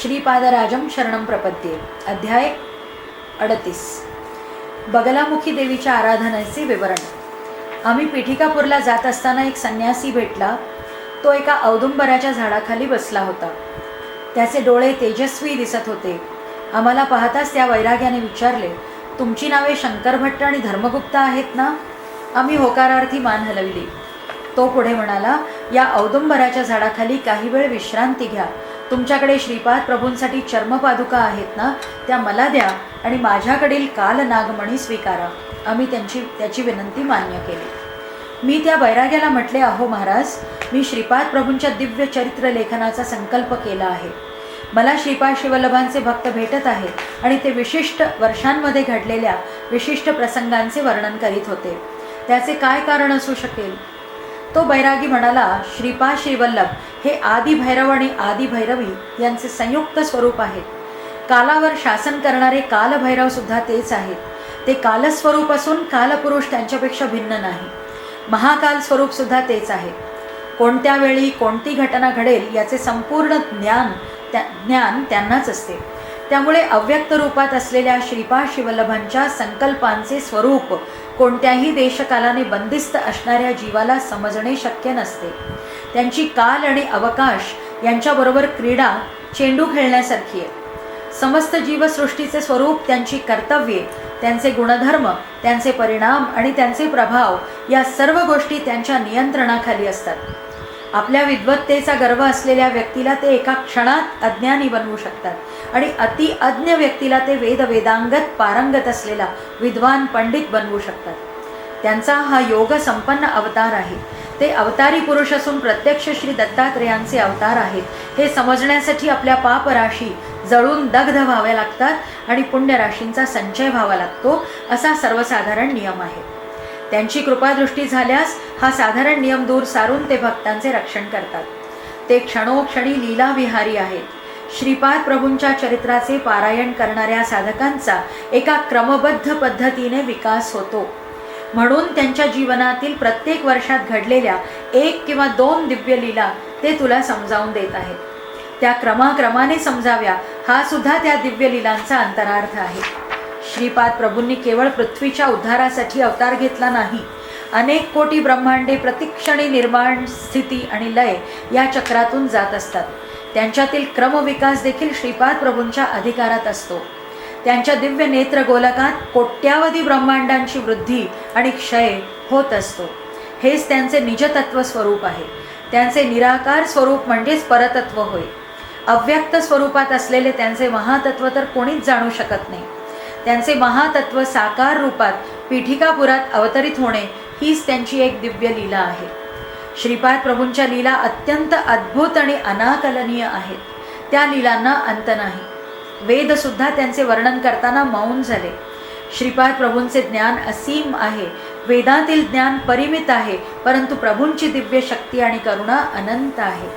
श्रीपादराजम शरणम प्रपद्ये. अध्याय अडतीस. बगलामुखी देवीच्या आराधनेचे विवरण. आम्ही पिठिकापूरला जात असताना एक संन्यासी भेटला. तो एका औदुंबराच्या झाडाखाली बसला होता. त्याचे डोळे तेजस्वी दिसत होते. आम्हाला पाहताच त्या वैराग्याने विचारले तुमची नावे शंकर भट्ट आणि धर्मगुप्त आहेत ना? आम्ही होकारार्थी मान हलविली. तो पुढे म्हणाला या औदुंबराच्या झाडाखाली काही वेळ विश्रांती घ्या. तुमच्याकडे श्रीपाद प्रभूंसाठी चर्मपादुका आहेत ना त्या मला द्या आणि माझ्याकडील काल नागमणी स्वीकारा. आम्ही त्यांची त्याची विनंती मान्य केली. मी त्या बैराग्याला म्हटले अहो महाराज मी श्रीपाद प्रभूंच्या दिव्य चरित्र लेखनाचा संकल्प केला आहे. मला श्रीपाद शिवल्लभांचे भक्त भेटत आहेत आणि ते विशिष्ट वर्षांमध्ये घडलेल्या विशिष्ट प्रसंगांचे वर्णन करीत होते. त्याचे काय कारण असू शकेल? तो बैरागी म्हणाला श्रीपाद श्रीवल्लभ हे आदिभैरव आणि आदिभैरवी यांचे संयुक्त स्वरूप आहेत. कालावर शासन करणारे कालभैरव सुद्धा तेच आहेत. ते कालस्वरूप असून कालपुरुष त्यांच्यापेक्षा भिन्न नाही. महाकाल स्वरूप सुद्धा तेच आहे. कोणत्या वेळी कोणती घटना घडेल याचे संपूर्ण ज्ञान त्या ज्ञान त्यांनाच असते. त्यामुळे अव्यक्त रूपात असलेल्या श्रीपाद शिवल्लभांच्या संकल्पांचे स्वरूप कोणत्याही देशकालाने बंदिस्त असणाऱ्या जीवाला समजणे शक्य नसते. त्यांची काल आणि अवकाश यांच्याबरोबर क्रीडा चेंडू खेळण्यासारखी आहे. समस्त जीवसृष्टीचे स्वरूप त्यांची कर्तव्ये त्यांचे गुणधर्म त्यांचे परिणाम आणि त्यांचे प्रभाव या सर्व गोष्टी त्यांच्या नियंत्रणाखाली असतात. आपल्या विद्वत्तेचा गर्व असलेल्या व्यक्तीला ते एका क्षणात अज्ञानी बनवू शकतात. आणि अति अज्ञ व्यक्तीला ते वेद वेदांगत पारंगत असलेला विद्वान पंडित बनवू शकतात. त्यांचा हा योग संपन्न अवतार आहे. ते अवतारी पुरुष असून प्रत्यक्ष श्री दत्तात्रेयांचे अवतार आहेत. हे समजण्यासाठी आपल्या पापराशी जळून दग्ध व्हाव्या लागतात आणि पुण्यराशींचा संचय व्हावा लागतो असा सर्वसाधारण नियम आहे. त्यांची कृपादृष्टी झाल्यास हा साधारण नियम दूर सारून ते भक्तांचे रक्षण करतात. ते क्षणोक्षणी लीलाविहारी आहेत. श्रीपाद प्रभूंच्या चरित्राचे पारायण करणाऱ्या साधकांचा एका क्रमबद्ध पद्धतीने विकास होतो. म्हणून त्यांच्या जीवनातील प्रत्येक वर्षात घडलेल्या एक किंवा दोन दिव्य लीला ते तुला समजावून देत आहेत. त्या क्रमाक्रमाने समजाव्या हा सुद्धा त्या दिव्य लीलांचा अंतरार्थ आहे. श्रीपाद प्रभूंनी केवळ पृथ्वीच्या उद्धारासाठी अवतार घेतला नाही. अनेक कोटी ब्रह्मांडे प्रतिक्षणी निर्माण स्थिती आणि लय या चक्रातून जात असतात. त्यांच्यातील क्रमविकास देखील श्रीपाद प्रभूंच्या अधिकारात असतो. त्यांच्या दिव्य नेत्र गोलकात कोट्यावधी ब्रह्मांडांची वृद्धी आणि क्षय होत असतो. हेच त्यांचे निजतत्व स्वरूप आहे. त्यांचे निराकार स्वरूप म्हणजेच परतत्व होय. अव्यक्त स्वरूपात असलेले त्यांचे महातत्व तर कोणीच जाणू शकत नाही. त्यांचे महातत्व साकार रूपात पीठिकापुरात अवतरित होणे हीच त्यांची एक दिव्य लीला आहे. श्रीपाद प्रभूंच्या लीला अत्यंत अद्भुत आणि अनाकलनीय आहेत. त्या लीलांना अंत नाही. वेदसुद्धा त्यांचे वर्णन करताना मौन झाले. श्रीपाद प्रभूंचे ज्ञान असीम आहे. वेदातील ज्ञान परिमित आहे परंतु प्रभूंची दिव्य शक्ती आणि करुणा अनंत आहे.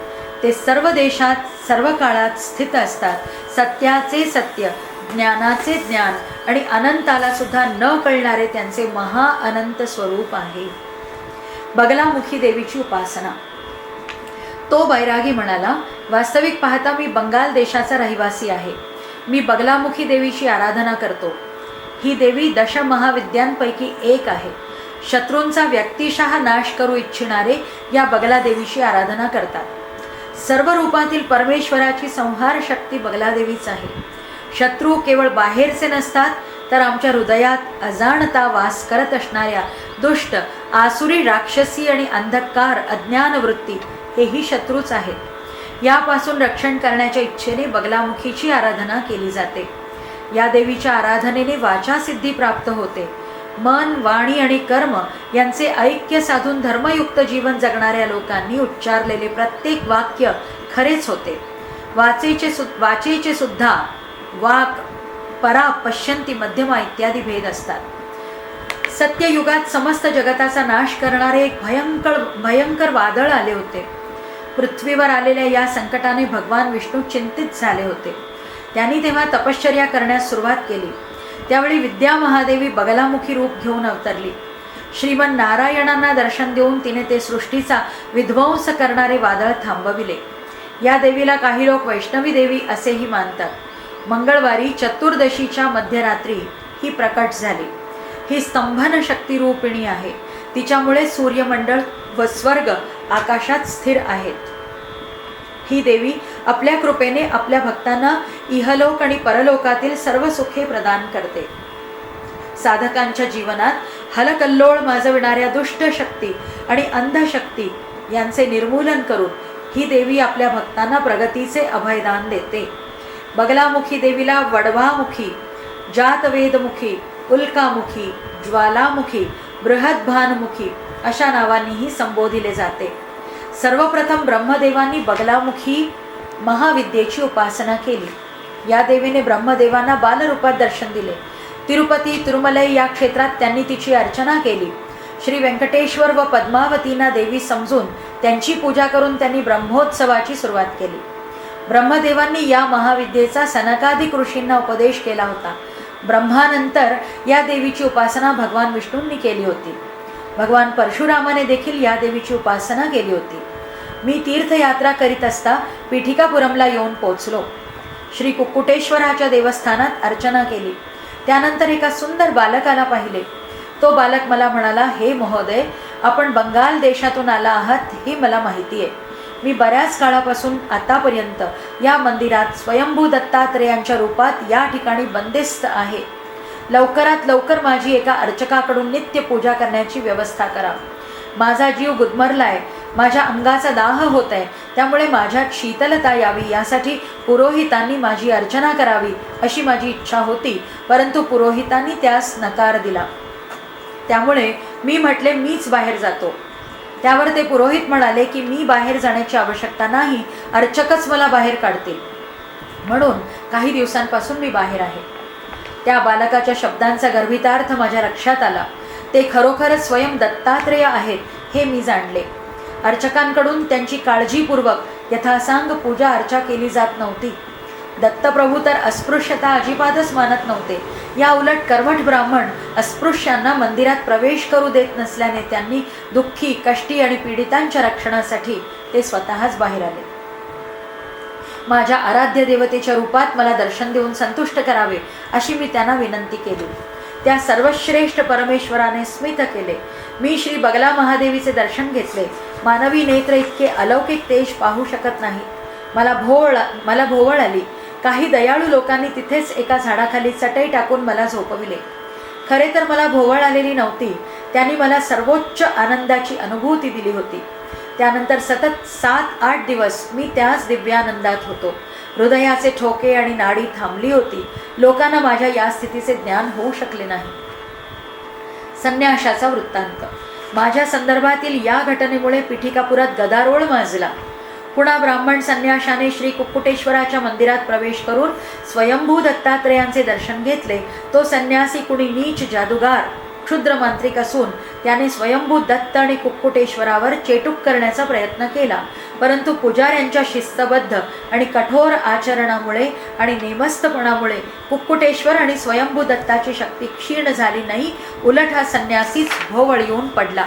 ते सर्व देशात सर्व काळात स्थित असतात. सत्याचे सत्य ज्ञानाचे ज्ञान आणि अनंताला सुद्धा न कळणारे त्यांचे महा अनंत स्वरूप आहे. बगलामुखी देवीची उपासना. तो बैरागी म्हणाला वास्तविक पाहता मी बंगाल देशाचा रहिवासी आहे. मी बगलामुखी देवीची आराधना करतो. ही देवी दशमहाविद्यांपैकी एक आहे. शत्रूंचा व्यक्तिशः नाश करू इच्छिणारे या बगला देवीची आराधना करतात. सर्व रूपातील परमेश्वराची संहार शक्ती बगलादेवीच आहे. शत्रू केवळ बाहेरचे नसतात तर आमच्या हृदयात अजाणता वास करत असणाऱ्या दुष्ट आसुरी राक्षसी आणि अंधकार अज्ञानवृत्ती हेही शत्रूच आहेत. यापासून रक्षण करण्याच्या इच्छेने बगलामुखीची आराधना केली जाते. या देवीच्या आराधनेने वाचासिद्धी प्राप्त होते. मन वाणी आणि कर्म यांचे ऐक्य साधून धर्मयुक्त जीवन जगणाऱ्या लोकांनी उच्चारलेले प्रत्येक वाक्य खरेच होते. वाचेचे सु वाचेचे सुद्धा वाक परा पश्यंती मध्यमा इत्यादी भेद असतात. सत्ययुगात समस्त जगताचा नाश करणारे एक भयंकर भयंकर वादळ आले होते. पृथ्वीवर आलेल्या या संकटाने भगवान विष्णू चिंतित झाले होते. त्यांनी तेव्हा तपश्चर्या करण्यास सुरुवात केली. त्यावेळी विद्या महादेवी बगलामुखी रूप घेऊन अवतरली. श्रीमन नारायणांना दर्शन देऊन तिने ते सृष्टीचा विध्वंस करणारे वादळ थांबविले. या देवीला काही लोक वैष्णवी देवी असेही मानतात. मंगळवारी चतुर्दशीच्या मध्यरात्री ही प्रकट झाली. ही स्तंभन शक्तिरूपिणी आहे. तिच्यामुळे सूर्यमंडळ व स्वर्ग आकाशात स्थिर आहेत. ही देवी आपल्या कृपेने आपल्या भक्तांना इहलोक आणि परलोकातील सर्व सुखे प्रदान करते. साधकांच्या जीवनात हलकल्लोळ माजविणाऱ्या दुष्ट शक्ती आणि अंधशक्ती यांचे निर्मूलन करून ही देवी आपल्या भक्तांना प्रगतीचे अभयदान देते. बगलामुखी देवीला वडवामुखी जातवेदमुखी उल्कामुखी ज्वालामुखी बृहद्भानमुखी अशा नावांनीही संबोधिले जाते. सर्वप्रथम ब्रह्मदेवांनी बगलामुखी महाविद्येची उपासना केली. या देवीने ब्रह्मदेवांना बालरूपात दर्शन दिले. तिरुपती तिरुमलय या क्षेत्रात त्यांनी तिची अर्चना केली. श्री व्यंकटेश्वर व पद्मावतींना देवी समजून त्यांची पूजा करून त्यांनी ब्रह्मोत्सवाची सुरुवात केली. ब्रह्मदेवांनी या महाविद्येचा सनकादिक ऋषींना उपदेश केला होता. ब्रह्मानंतर या देवीची उपासना भगवान विष्णूंनी केली होती. भगवान परशुरामाने देखील या देवीची उपासना केली होती. मी तीर्थयात्रा करीत असता पिठिकापुरमला येऊन पोचलो श्री कुक्कुटेश्वराच्या देवस्थानात अर्चना केली. त्यानंतर एका सुंदर बालकाला पाहिले. तो बालक मला म्हणाला हे महोदय आपण बंगाल देशातून आला आहात ही मला माहिती आहे. मी बऱ्याच काळापासून आतापर्यंत या मंदिरात स्वयंभू दत्तात्रेयांच्या रूपात या ठिकाणी बंदिस्त आहे. लवकरात लवकर माझी एका अर्चकाकडून नित्य पूजा करण्याची व्यवस्था करा. माझा जीव गुदमरलाय माझ्या अंगाचा दाह होत आहे त्यामुळे माझ्यात शीतलता यावी यासाठी पुरोहितांनी माझी अर्चना करावी अशी माझी इच्छा होती परंतु पुरोहितांनी त्यास नकार दिला. त्यामुळे मी म्हटले मीच बाहेर जातो. त्यावर ते पुरोहित म्हणाले की मी बाहेर जाण्याची आवश्यकता नाही. अर्चकच मला बाहेर काढतील. म्हणून काही दिवसांपासून मी बाहेर आहे. त्या बालकाच्या शब्दांचा गर्भितार्थ माझ्या लक्षात आला. ते खरोखरच स्वयं दत्तात्रेय आहेत हे मी जाणले. अर्चकांकडून त्यांची काळजीपूर्वक यथासांग पूजा अर्चा केली जात नव्हती. दत्तप्रभू तर अस्पृश्यता अजिबातच मानत नव्हते. या उलट कर्मठ ब्राह्मण अस्पृश्यांना मंदिरात प्रवेश करू देत नसल्याने त्यांनी दुःखी कष्टी आणि पीडितांच्या रक्षणासाठी ते स्वतःच बाहेर आले. माझ्या आराध्य देवतेच्या रूपात मला दर्शन देऊन संतुष्ट करावे अशी मी त्यांना विनंती केली. त्या सर्वश्रेष्ठ परमेश्वराने स्मित केले. मी श्री बगला महादेवीचे दर्शन घेतले. मानवी नेत्र इतके अलौकिक तेज पाहू शकत नाही. मला भोवळ मला भोवळ आली. काही दयाळू लोकांनी तिथेच एका झाडाखाली चटई टाकून मला झोपविले. खरे तर मला भोवळ आलेली नव्हती. त्यांनी मला सर्वोच्च आनंदाची अनुभूती दिली होती. त्यानंतर सतत सात आठ दिवस मी त्याच दिव्यानंदात होतो. हृदयाचे ठोके आणि नाडी थांबली होती. लोकांना माझ्या या स्थितीचे ज्ञान होऊ शकले नाही. संन्याशाचा वृत्तांत. माझ्या संदर्भातील या घटनेमुळे पिठिकापुरात गदारोळ माजला. पुन्हा ब्राह्मण संन्याशाने श्री कुक्कुटेश्वराच्या मंदिरात प्रवेश करून स्वयंभू दत्तात्रेयांचे दर्शन घेतले. तो संन्यासी कुणी नीच जादूगार क्षुद्र मांत्रिक असून त्याने स्वयंभू दत्त आणि कुक्कुटेश्वरावर चेटूक करण्याचा प्रयत्न केला. परंतु पुजाऱ्यांच्या शिस्तबद्ध आणि कठोर आचरणामुळे आणि नेमस्तपणामुळे कुक्कुटेश्वर आणि स्वयंभू दत्ताची शक्ती क्षीण झाली नाही. उलट हा संन्यासीच भोवळ येऊन पडला.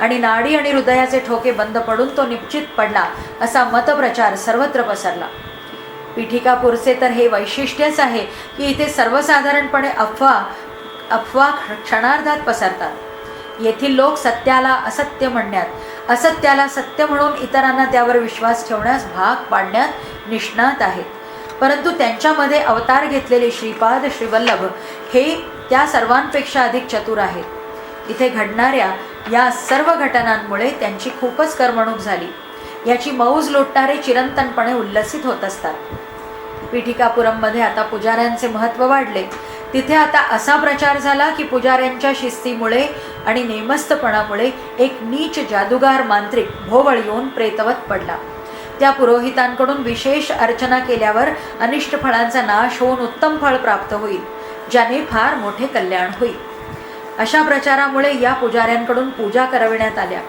आणि नाडी आणि हृदयाचे ठोके बंद पडून तो निश्चित पडला असा मतप्रचार सर्वत्र पसरला. पीठिकापूरचे तर हे वैशिष्ट्यच आहे की इथे सर्वसाधारणपणे अफवा अफवा क्षणार्धात पसरतात. येथील लोक सत्याला असत्य म्हणण्यात असत्याला सत्य म्हणून इतरांना त्यावर विश्वास ठेवण्यास भाग पाडण्यात निष्णात आहेत. परंतु त्यांच्यामध्ये अवतार घेतलेले श्रीपाद श्रीवल्लभ हे त्या सर्वांपेक्षा अधिक चतुर आहेत. इथे घडणाऱ्या या सर्व घटनांमुळे त्यांची खूपच करमणूक झाली. याची मौज लोटणारे चिरंतनपणे उल्लसित होत असतात. पीठिकापुरममध्ये आता पुजाऱ्यांचे महत्त्व वाढले. तिथे आता असा प्रचार झाला की पुजाऱ्यांच्या शिस्तीमुळे आणि नेमस्तपणामुळे एक नीच जादूगार मांत्रिक भोवळ येऊन प्रेतवत पडला. त्या पुरोहितांकडून विशेष अर्चना केल्यावर अनिष्ट फळांचा नाश होऊन उत्तम फळ प्राप्त होईल ज्याने फार मोठे कल्याण होईल. अशा प्रचारामुळे या पुजाऱ्यांकडून पूजा करविण्यात आल्या.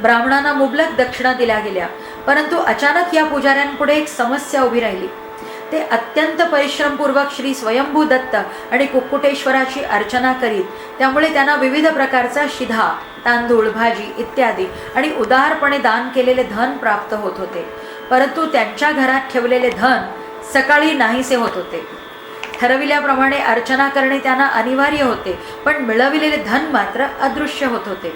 ब्राह्मणांना मुबलक दक्षिणा दिल्या गेल्या परंतु अचानक या पुजाऱ्यांपुढे एक समस्या उभी राहिली. ते अत्यंत परिश्रमपूर्वक श्री स्वयंभू दत्त आणि कुक्कुटेश्वराची अर्चना करीत त्यामुळे त्यांना विविध प्रकारचा शिधा तांदूळ भाजी इत्यादी आणि उदारपणे दान केलेले धन प्राप्त होत होते. परंतु त्यांच्या घरात ठेवलेले धन सकाळी नाहीसे होत होते. ठरविल्याप्रमाणे अर्चना करणे त्यांना अनिवार्य होते पण मिळविलेले धन मात्र अदृश्य होत होते.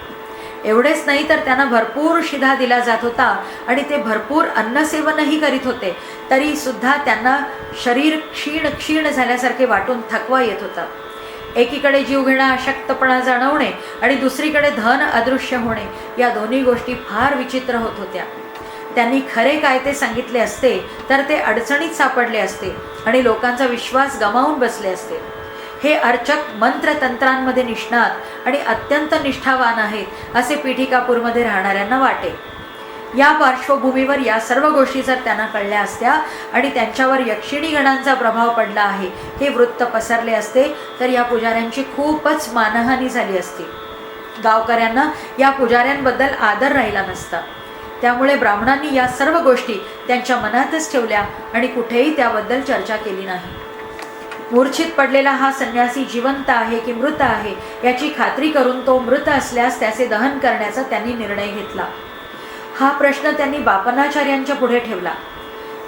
एवढेच नाही तर त्यांना भरपूर शिधा दिला जात होता आणि ते भरपूर अन्नसेवनही करीत होते. तरी सुद्धा त्यांना शरीर क्षीण क्षीण झाल्यासारखे वाटून थकवा येत होता. एकीकडे जीव घेणं अशक्तपणा जाणवणे आणि दुसरीकडे धन अदृश्य होणे या दोन्ही गोष्टी फार विचित्र होत होत्या. त्यांनी खरे काय ते सांगितले असते तर ते अडचणीत सापडले असते आणि लोकांचा विश्वास गमावून बसले असते. हे अर्चक मंत्रतंत्रांमध्ये निष्णात आणि अत्यंत निष्ठावान आहेत असे पीठिकापूरमध्ये राहणाऱ्यांना वाटे. या पार्श्वभूमीवर या सर्व गोष्टी जर त्यांना कळल्या असत्या आणि त्यांच्यावर यक्षिणी गणांचा प्रभाव पडला आहे हे वृत्त पसरले असते तर या पुजाऱ्यांची खूपच मानहानी झाली असती. गावकऱ्यांना या पुजाऱ्यांबद्दल आदर राहिला नसता. त्यामुळे ब्राह्मणांनी या सर्व गोष्टी त्यांच्या मनातच ठेवल्या आणि कुठेही त्याबद्दल चर्चा केली नाही. मूर्छित पडलेला हा संन्यासी जिवंत आहे की मृत आहे याची खात्री करून तो मृत असल्यास त्याचे दहन करण्याचा त्यांनी निर्णय घेतला. हा प्रश्न त्यांनी बापनाचार्यांच्या पुढे ठेवला.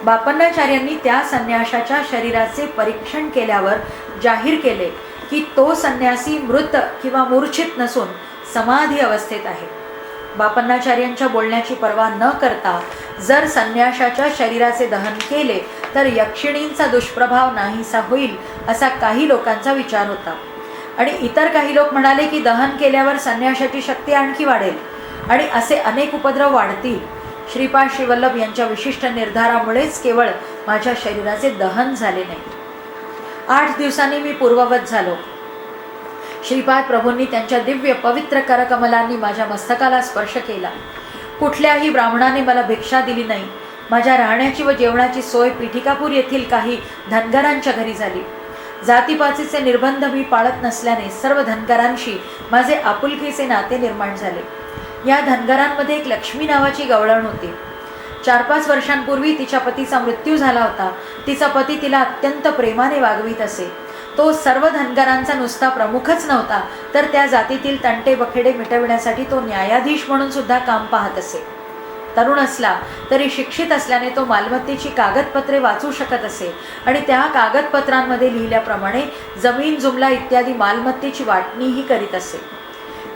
बापनाचार्यांनी त्या संन्याशाच्या शरीराचे परीक्षण केल्यावर जाहीर केले की तो संन्यासी मृत किंवा मूर्छित नसून समाधी अवस्थेत आहे. बापन्नाचार्यांच्या बोलण्याची पर्वा न करता जर संन्याशाच्या शरीराचे दहन केले तर यक्षिणींचा दुष्प्रभाव नाहीसा होईल असा काही लोकांचा विचार होता. आणि इतर काही लोक म्हणाले की दहन केल्यावर संन्याशाची शक्ती आणखी वाढेल. आणि असे अनेक उपद्रव वाढतील. श्रीपाद श्रीवल्लभ यांच्या विशिष्ट निर्धारामुळेच केवळ माझ्या शरीराचे दहन झाले नाही. आठ दिवसांनी मी पूर्ववत झालो. श्रीपाद प्रभूंनी त्यांच्या दिव्य पवित्र करकमलांनी माझ्या मस्तकाला स्पर्श केला. कुठल्याही ब्राह्मणाने मला भिक्षा दिली नाही. माझ्या राहण्याची व जेवणाची सोय पीठिकापूर येथील काही धनगरांच्या घरी झाली. जातीपातीचे निर्बंध मी पाळत नसल्याने सर्व धनगरांशी माझे आपुलकीचे नाते निर्माण झाले. या धनगरांमध्ये एक लक्ष्मी नावाची गवळण होती. चार पाच वर्षांपूर्वी तिच्या पतीचा मृत्यू झाला होता. तिचा पती तिला अत्यंत प्रेमाने वागवीत असे. तो सर्व धनगरांचा नुसता प्रमुखच नव्हता तर त्या जातीतील तंटे बखेडे मिटविण्यासाठी तो न्यायाधीश म्हणून सुद्धा काम पाहत असे. तरुण असला तरी शिक्षित असल्याने तो मालमत्तेची कागदपत्रे वाचू शकत असे आणि त्या कागदपत्रांमध्ये लिहिल्याप्रमाणे जमीन जुमला इत्यादी मालमत्तेची वाटणीही करीत असे.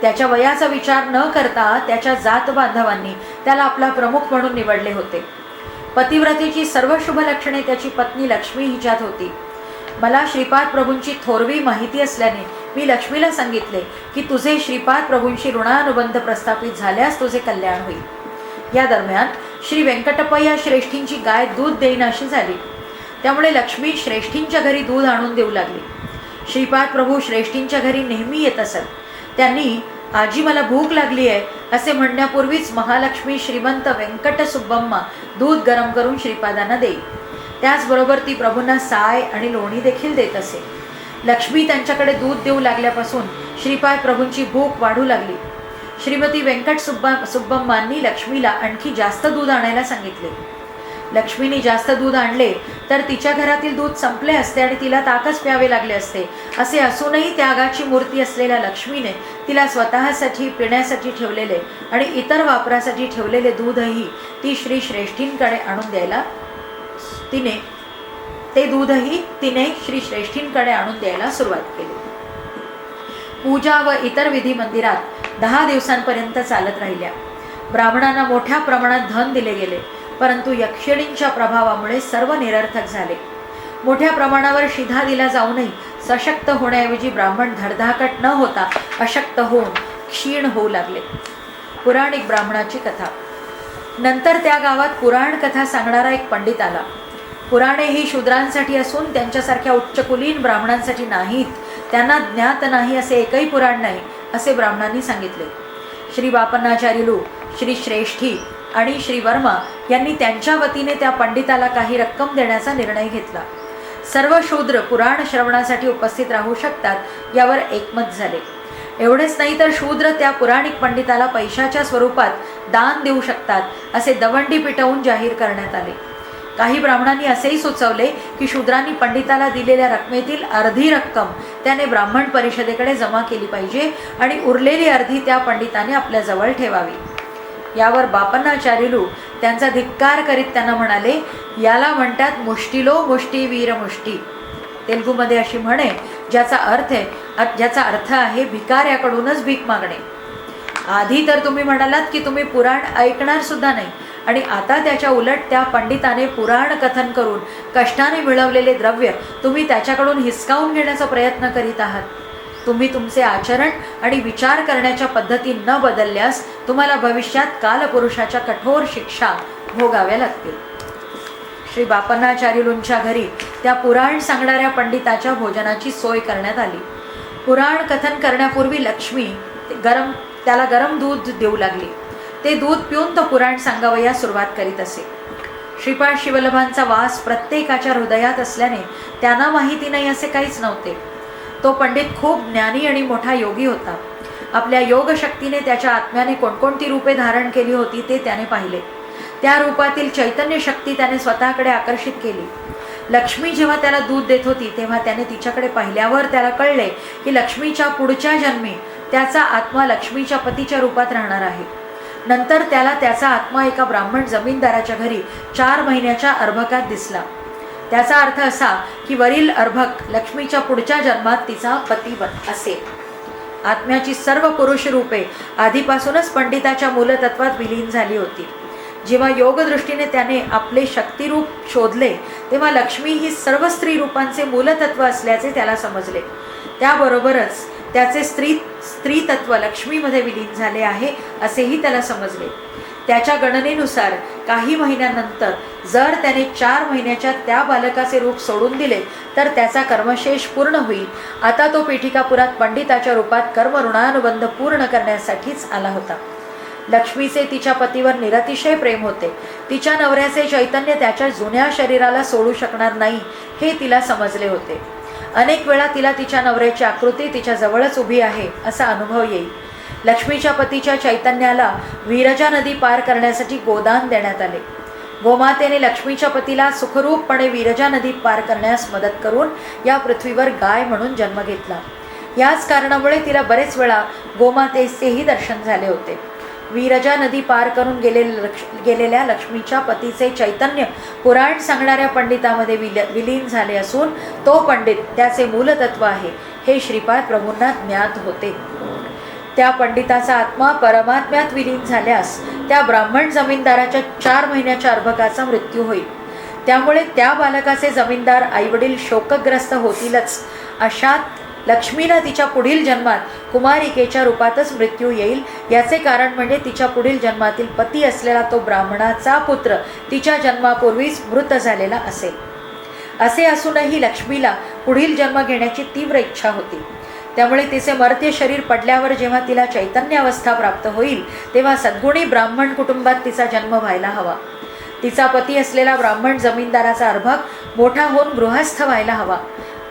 त्याच्या वयाचा विचार न करता त्याच्या जात बांधवांनी त्याला आपला प्रमुख म्हणून निवडले होते. पतिव्रतेची सर्व शुभ लक्षणे त्याची पत्नी लक्ष्मी हिच्यात होती. मला श्रीपाद प्रभूंची थोरवी माहिती असल्याने मी लक्ष्मीला सांगितले की तुझे श्रीपाद प्रभूंशी ऋणानुबंध प्रस्थापित झाल्यास तुझे कल्याण होईल. या दरम्यान श्री व्यंकटप्पय्या श्रेष्ठींची गाय दूध देईन अशी झाली. त्यामुळे लक्ष्मी श्रेष्ठींच्या घरी दूध आणून देऊ लागली. श्रीपाद प्रभू श्रेष्ठींच्या घरी नेहमी येत असत. त्यांनी आजी मला भूक लागली आहे असे म्हणण्यापूर्वीच महालक्ष्मी श्रीमंत व्यंकट सुब्बम्मा दूध गरम करून श्रीपादांना देईल त्याचबरोबर ती प्रभूंना साय आणि लोणी देखील देत असे. लक्ष्मी त्यांच्याकडे दूध देऊ लागल्यापासून श्रीपाद प्रभूंची भूक वाढू लागली. श्रीमती व्यंकट सुब्बा सुब्बम्मांनी लक्ष्मीला आणखी जास्त दूध आणायला सांगितले. लक्ष्मीने जास्त दूध आणले तर तिच्या घरातील दूध संपले असते आणि तिला ताकच प्यावे लागले असते असे असूनही त्यागाची मूर्ती असलेल्या लक्ष्मीने तिला स्वतःसाठी पिण्यासाठी ठेवलेले आणि इतर वापरासाठी ठेवलेले दूधही ती श्री श्रेष्ठींकडे आणून द्यायला तिने ते दूधही तिने श्री श्रेष्ठींकडे आणून द्यायला सुरुवात केली. पूजा व इतर विधी मंदिरात दहा दिवसांपर्यंत चालत राहिल्या. ब्राह्मणांना मोठ्या प्रमाणात धन दिले गेले परंतु यक्षिणींच्या प्रभावामुळे सर्व निरर्थक झाले. मोठ्या प्रमाणावर शिधा दिला जाऊनही सशक्त होण्याऐवजी ब्राह्मण धडधाकट न होता अशक्त होऊन क्षीण होऊ लागले. पुराणिक ब्राह्मणाची कथा. नंतर त्या गावात पुराण कथा सांगणारा एक पंडित आला. पुराणे ही शूद्रांसाठी असून त्यांच्यासारख्या उच्चकुलीन ब्राह्मणांसाठी नाहीत. त्यांना ज्ञात नाही असे एकही पुराण नाही असे ब्राह्मणांनी सांगितले. श्री बापन्नाचार्यलू श्री श्रेष्ठी आणि श्री वर्मा यांनी त्यांच्या वतीने त्या पंडिताला काही रक्कम देण्याचा निर्णय घेतला. सर्व शूद्र पुराण श्रवणासाठी उपस्थित राहू शकतात यावर एकमत झाले. एवढेच नाही तर शूद्र त्या पुराणिक पंडिताला पैशाच्या स्वरूपात दान देऊ शकतात असे दवंडी पिटवून जाहीर करण्यात आले. काही ब्राह्मणांनी असेही सुचवले की शूद्रांनी पंडिताला दिलेल्या रकमेतील अर्धी रक्कम त्याने ब्राह्मण परिषदेकडे जमा केली पाहिजे आणि उरलेली अर्धी त्या पंडिताने आपल्याजवळ ठेवावी. यावर बापन्नाचार्यलू त्यांचा धिक्कार करीत त्यांना म्हणाले याला म्हणतात मुष्टीलो मुष्टी वीर मुष्टी. तेलुगूमध्ये अशी म्हणे ज्याचा अर्थ आहे ज्याचा अर्थ आहे भिकाऱ्याकडूनच भीक मागणे. आधी तर तुम्ही म्हणालात की तुम्ही पुराण ऐकणार सुद्धा नाही आणि आता त्याच्या उलट त्या पंडिताने पुराण कथन करून कष्टाने मिळवलेले द्रव्य तुम्ही त्याच्याकडून हिसकावून घेण्याचा प्रयत्न करीत आहात. तुम्ही तुमचे आचरण आणि विचार करण्याच्या पद्धती न बदलल्यास तुम्हाला भविष्यात कालपुरुषाच्या कठोर शिक्षा भोगाव्या लागतील. श्री बापन्नाचार्युलूंच्या घरी त्या पुराण सांगणाऱ्या पंडिताच्या भोजनाची सोय करण्यात आली. पुराण कथन करण्यापूर्वी लक्ष्मी गरम त्याला गरम दूध देऊ लागली. ते दूध पिऊन तो पुराण सांगावयास सुरुवात करीत असे. श्रीपाळ शिवलभांचा वास प्रत्येकाच्या हृदयात असल्याने त्यांना माहिती नाही असे काहीच नव्हते. तो पंडित खूप ज्ञानी आणि मोठा योगी होता. आपल्या योगशक्तीने त्याच्या आत्म्याने कोणकोणती रूपे धारण केली होती ते त्याने पाहिले. त्या रूपातील चैतन्य शक्ती त्याने स्वतःकडे आकर्षित केली. लक्ष्मी जेव्हा त्याला दूध देत होती तेव्हा त्याने तिच्याकडे पाहिल्यावर त्याला कळले की लक्ष्मीच्या पुढच्या जन्मी त्याचा आत्मा लक्ष्मीच्या पतीच्या रूपात राहणार आहे. नंतर त्याला त्याचा आत्मा एका ब्राह्मण जमीनदाराच्या घरी चार महिन्याच्या अर्भकात दिसला. त्याचा अर्थ असा की वरील अर्भक लक्ष्मीच्या पुढच्या जन्मात तिचा पती बन असेल. आत्म्याची सर्व पुरुष रूपे आधीपासूनच पंडिताच्या मूलतत्वात विलीन झाली होती. जेव्हा योगदृष्टीने त्याने आपले शक्तिरूप शोधले तेव्हा लक्ष्मी ही सर्व स्त्री रूपांचे मूलतत्व असल्याचे त्याला समजले. त्याबरोबरच त्याचे स्त्री स्त्रीतत्व लक्ष्मीमध्ये विलीन झाले आहे असेही त्याला समजले. त्याच्या गणनेनुसार काही महिन्यानंतर जर त्याने चार महिन्याच्या त्या बालकाचे रूप सोडून दिले तर त्याचा कर्मशेष पूर्ण होईल. आता तो पेठिकापुरात पंडिताच्या रूपात कर्म ऋणानुबंध पूर्ण करण्यासाठीच आला होता. लक्ष्मीचे तिच्या पतीवर निरतिशय प्रेम होते. तिच्या नवऱ्याचे चैतन्य त्याच्या जुन्या शरीराला सोडू शकणार नाही हे तिला समजले होते. अनेक वेळा तिला तिच्या नवऱ्याची आकृती तिच्या जवळच उभी आहे असा अनुभव येईल. लक्ष्मीच्या पतीच्या चैतन्याला विरजा नदी पार करण्यासाठी गोदान देण्यात आले. गोमातेने लक्ष्मीच्या पतीला सुखरूपपणे विरजा नदी पार करण्यास मदत करून या पृथ्वीवर गाय म्हणून जन्म घेतला. याच कारणामुळे तिला बरेच वेळा गोमातेचेही दर्शन झाले होते. विरजा नदी पार करून गेले लक्ष गेलेल्या लक्ष्मीच्या पतीचे चैतन्य पुराण सांगणाऱ्या पंडितामध्ये विल विलीन झाले असून तो पंडित त्याचे मूलतत्व आहे. हे श्रीपाद प्रभूंना ज्ञात होते. त्या पंडिताचा आत्मा परमात्म्यात विलीन झाल्यास त्या ब्राह्मण जमीनदाराच्या चार महिन्याच्या अर्भकाचा मृत्यू होईल. त्यामुळे त्या बालकाचे जमीनदार आईवडील शोकग्रस्त होतीलच. अशात लक्ष्मीला तिच्या पुढील जन्मात कुमारिकेच्या रूपातच मृत्यू येईल. याचे कारण म्हणजे तिच्या पुढील जन्मातील पती असलेला तो ब्राह्मणाचा पुत्र तिच्या जन्मापूर्वीच मृत झालेला असेल. असे असूनही लक्ष्मीला पुढील जन्म घेण्याची तीव्र इच्छा होती. त्यामुळे तिचे मर्त्य शरीर पडल्यावर जेव्हा तिला चैतन्य अवस्था प्राप्त होईल तेव्हा सद्गुणी ब्राह्मण कुटुंबात तिचा जन्म व्हायला हवा. तिचा पती असलेला ब्राह्मण जमीनदाराचा अर्भक मोठा होऊन गृहस्थ व्हायला हवा.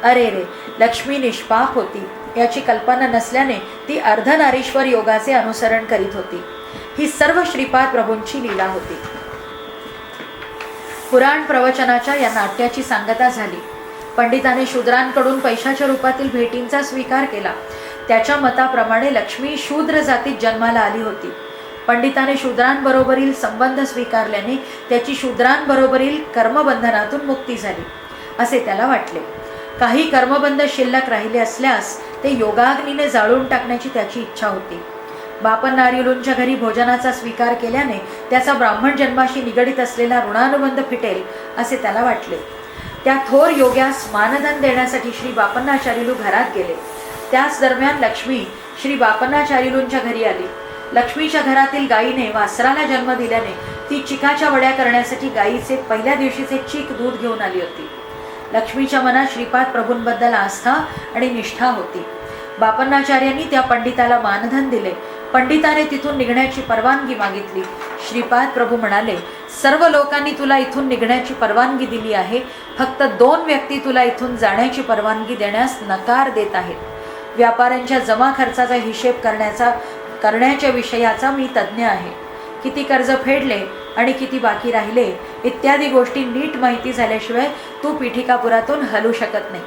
अरे रे लक्ष्मी निष्पाप होती. याची कल्पना नसल्याने ती अर्धनारीश्वर योगाचे अनुसरण करीत होती. ही सर्व श्रीपाद प्रभूंची लीला होती. पुराण प्रवचनाच्या या नाट्याची सांगता झाली. पंडिताने शूद्रांकडून पैशाच्या रूपातील भेटींचा स्वीकार केला. त्याच्या मताप्रमाणे लक्ष्मी शूद्र जातीत जन्माला आली होती. पंडिताने शूद्रांबरोबरील संबंध स्वीकारल्याने त्याची शूद्रांबरोबरील कर्मबंधनातून मुक्ती झाली असे त्याला वाटले. काही कर्मबंध शिल्लक राहिले असल्यास ते योगाग्नीने जाळून टाकण्याची त्याची इच्छा होती. बापन नारियुलूंच्या घरी भोजनाचा स्वीकार केल्याने त्याचा ब्राह्मण जन्माशी निगडीत असलेला ऋणानुबंध फिटेल असे त्याला वाटले. त्या थोर योग्यास मानधन देण्यासाठी श्री बापन्नाचार्यलू घरात गेले. त्याच दरम्यान लक्ष्मी श्री बापन्नाचार्युलूंच्या घरी आली. लक्ष्मीच्या घरातील गायीने वासराला जन्म दिल्याने ती चिकाच्या वड्या करण्यासाठी गायीचे पहिल्या दिवशीचे चीक दूध घेऊन आली होती. लक्ष्मीच्या मनात श्रीपाद प्रभूंबद्दल आस्था आणि निष्ठा होती. बापन्नाचार्यांनी त्या पंडिताला मानधन दिले. पंडिताने तिथून निघण्याची परवानगी मागितली. श्रीपाद प्रभू म्हणाले सर्व लोकांनी तुला इथून निघण्याची परवानगी दिली आहे. फक्त दोन व्यक्ती तुला इथून जाण्याची परवानगी देण्यास नकार देत आहेत. व्यापाऱ्यांच्या जमा खर्चाचा हिशेब करण्याचा करण्याच्या विषयाचा मी तज्ज्ञ आहे. किती कर्ज फेडले आणि किती बाकी राहिले इत्यादी गोष्टी नीट माहिती झाल्याशिवाय तू पिठिकापुरातून हलू शकत नाही.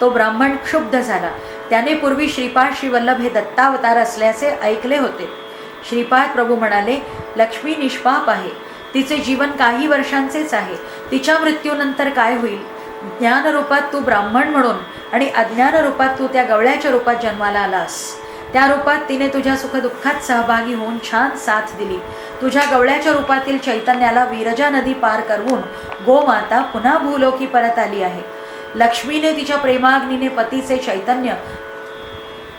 तो ब्राह्मण क्षुब्ध झाला. त्याने पूर्वी श्रीपाद श्रीवल्लभ हे दत्तावतार असल्याचे ऐकले होते. श्रीपाद प्रभू म्हणाले लक्ष्मी निष्पाप आहे. तिचे जीवन काही वर्षांचेच आहे. तिच्या मृत्यूनंतर काय होईल? ज्ञान रूपात तू ब्राह्मण म्हणून आणि अज्ञान रूपात तू त्या गवळ्याच्या रूपात जन्माला आलास. त्या रूपात तिने तुझ्या सुखदुःखात सहभागी होऊन छान साथ दिली. तुझ्या गवळ्याच्या रूपातील चैतन्याला विरजा नदी पार करवून गोमाता पुन्हा भूलोकी परत आली आहे. लक्ष्मीने तिच्या प्रेमाग्नीने पतीचे चैतन्य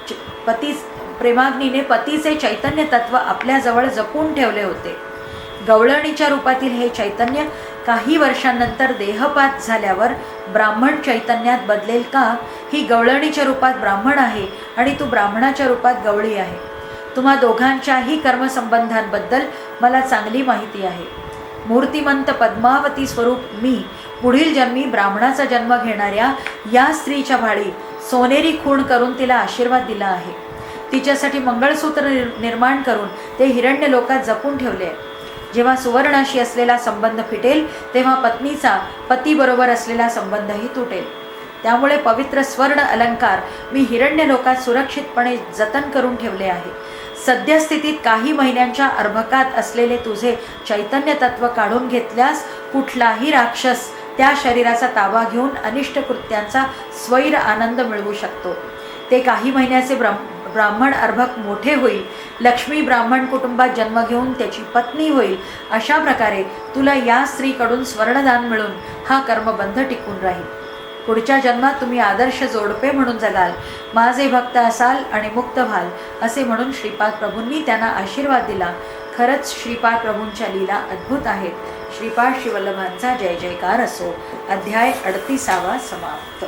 च- पती प्रेमाग्नीने पतीचे चैतन्य तत्व आपल्याजवळ जपून ठेवले होते. गवळणीच्या रूपातील हे चैतन्य काही वर्षांनंतर देहपात झाल्यावर ब्राह्मण चैतन्यात बदलेल का? ही गवळणीच्या रूपात ब्राह्मण आहे आणि तू ब्राह्मणाच्या रूपात गवळी आहे. तुम्हा दोघांच्याही कर्मसंबंधांबद्दल मला चांगली माहिती आहे. मूर्तिमंत पद्मावती स्वरूप मी पुढील जन्मी ब्राह्मणाचा जन्म घेणाऱ्या या स्त्रीच्या भाळी सोनेरी खूण करून तिला आशीर्वाद दिला आहे. तिच्यासाठी मंगळसूत्र निर्माण करून ते हिरण्य लोकात जपून ठेवले आहे. जेव्हा सुवर्णाशी असलेला संबंध फिटेल तेव्हा पत्नीचा पतीबरोबर असलेला संबंधही तुटेल. त्यामुळे पवित्र स्वर्ण अलंकार मी हिरण्य लोकात सुरक्षितपणे जतन करून ठेवले आहे. सद्यस्थितीत काही महिन्यांच्या अर्भकात असलेले तुझे चैतन्य तत्व काढून घेतल्यास कुठलाही राक्षस त्या शरीराचा ताबा घेऊन अनिष्ट कृत्यांचा स्वैर आनंद मिळवू शकतो. ते काही महिन्याचे ब्रह्म ब्राह्मण अर्भक मोठे होईल लक्ष्मी ब्राह्मण कुटुंबात जन्म घेऊन त्याची पत्नी होईल. अशा प्रकारे तुला या स्त्रीकडून स्वर्णदान मिळून हा कर्मबंध टिकून राहील. पुढच्या जन्मात तुम्ही आदर्श जोडपे म्हणून जगाल. माझे भक्त असाल आणि मुक्त व्हाल असे म्हणून श्रीपाद प्रभूंनी त्यांना आशीर्वाद दिला. खरंच श्रीपाद प्रभूंच्या लीला अद्भुत आहेत. श्रीपाद शिवल्लभांचा जय जयकार असो. अध्याय अडतीसावा समाप्त.